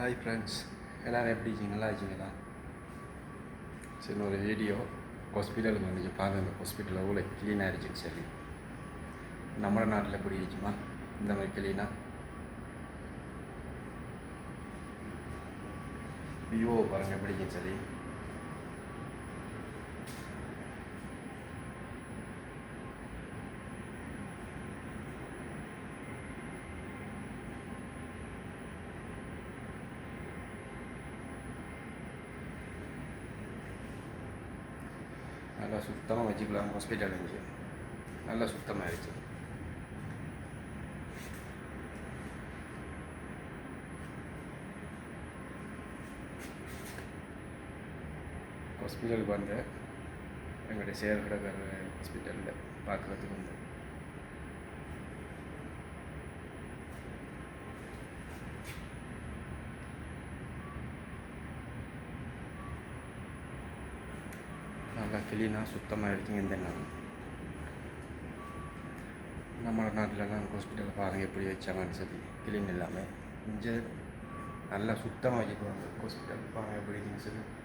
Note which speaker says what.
Speaker 1: hi friends எல்லோரும் எப்படி இருக்கீங்களா இருக்கீங்களா சரி ஒரு வீடியோ ஹாஸ்பிட்டலுக்கு வந்துச்சு பாருங்கள் இந்த ஹாஸ்பிட்டலில் அவ்வளோ க்ளீனாக இருக்குது சரி நம்ம நாட்டில் எப்படி இருக்குமா இந்த மாதிரி க்ளீனாக வியூவை பாருங்கள் எப்படி இருக்கு சரி நல்லா சுத்தமாக வச்சுக்கலாம் ஹாஸ்பிட்டல் இருந்துச்சு நல்லா சுத்தமாக ஆயிடுச்சு ஹாஸ்பிட்டலுக்கு வந்தேன் எங்களுடைய சேர் ஹாஸ்பிட்டலில் பார்க்குறதுக்கு வந்தேன் நல்லா கிளீனாக சுத்தமாக இருக்கீங்கன்னு தென்னாங்க நம்ம நாட்டிலலாம் ஹாஸ்பிட்டலில் பாருங்கள் எப்படி வச்சாங்கன்னு சொல்லி கிளீன் இல்லாமல் இங்கே நல்லா சுத்தமாக வச்சுக்குவாங்க ஹாஸ்பிட்டல் பாருங்கள் எப்படி சொல்லி